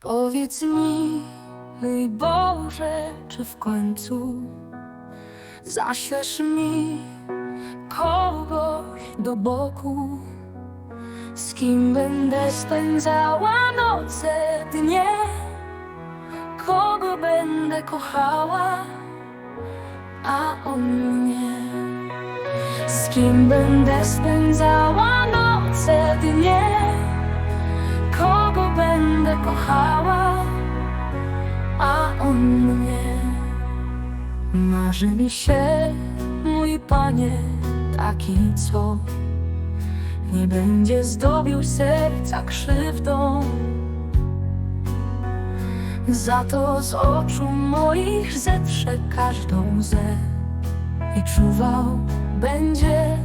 Powiedz mi, mój Boże, czy w końcu zaślesz mi kogoś do boku, z kim będę spędzała noce, dnie, kogo będę kochała, a on mnie. Z kim będę spędzała noce, dnie, kochała, a on mnie. Marzy mi się, mój panie, taki co nie będzie zdobił serca krzywdą. Za to z oczu moich zetrze każdą łzę i czuwał będzie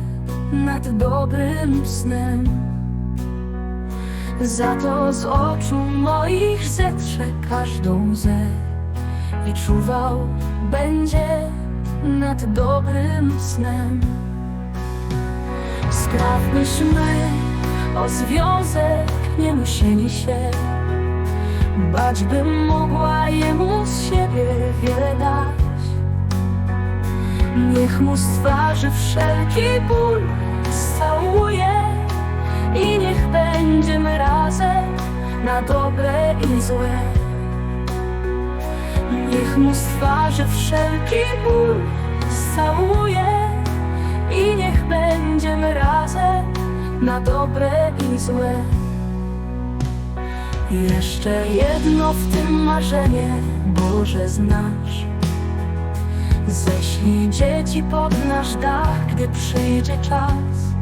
nad dobrym snem. Za to z oczu moich zetrze każdą łzę i czuwał będzie nad dobrym snem. Sprawnyśmy o związek nie musieli się bać, bym mogła jemu z siebie wiele dać. Niech mu z twarzy wszelki ból scałuje i niech będziemy razem na dobre i złe. Niech mu z twarzy wszelki ból scałuje i niech będziemy razem na dobre i złe. Jeszcze jedno w tym marzenie, Boże znasz. Ześlij dzieci pod nasz dach, gdy przyjdzie czas.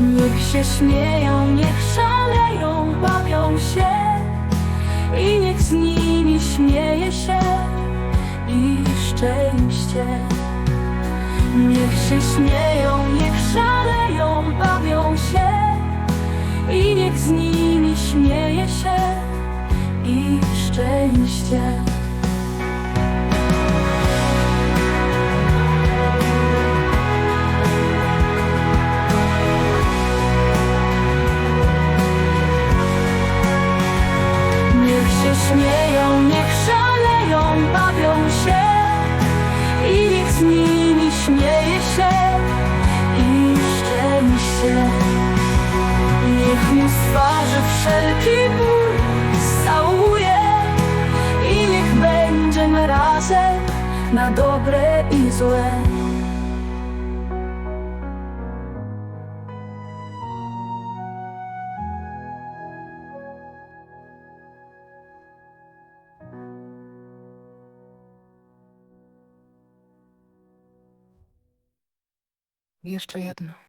Niech się śmieją, niech szaleją, śmieje się i szczęście. Niech się śmieją, niech szaleją, bawią się i niech z nimi śmieje się i szczęście. Wszelki ból scałuje i niech będziemy razem na dobre i złe. Jeszcze jedno.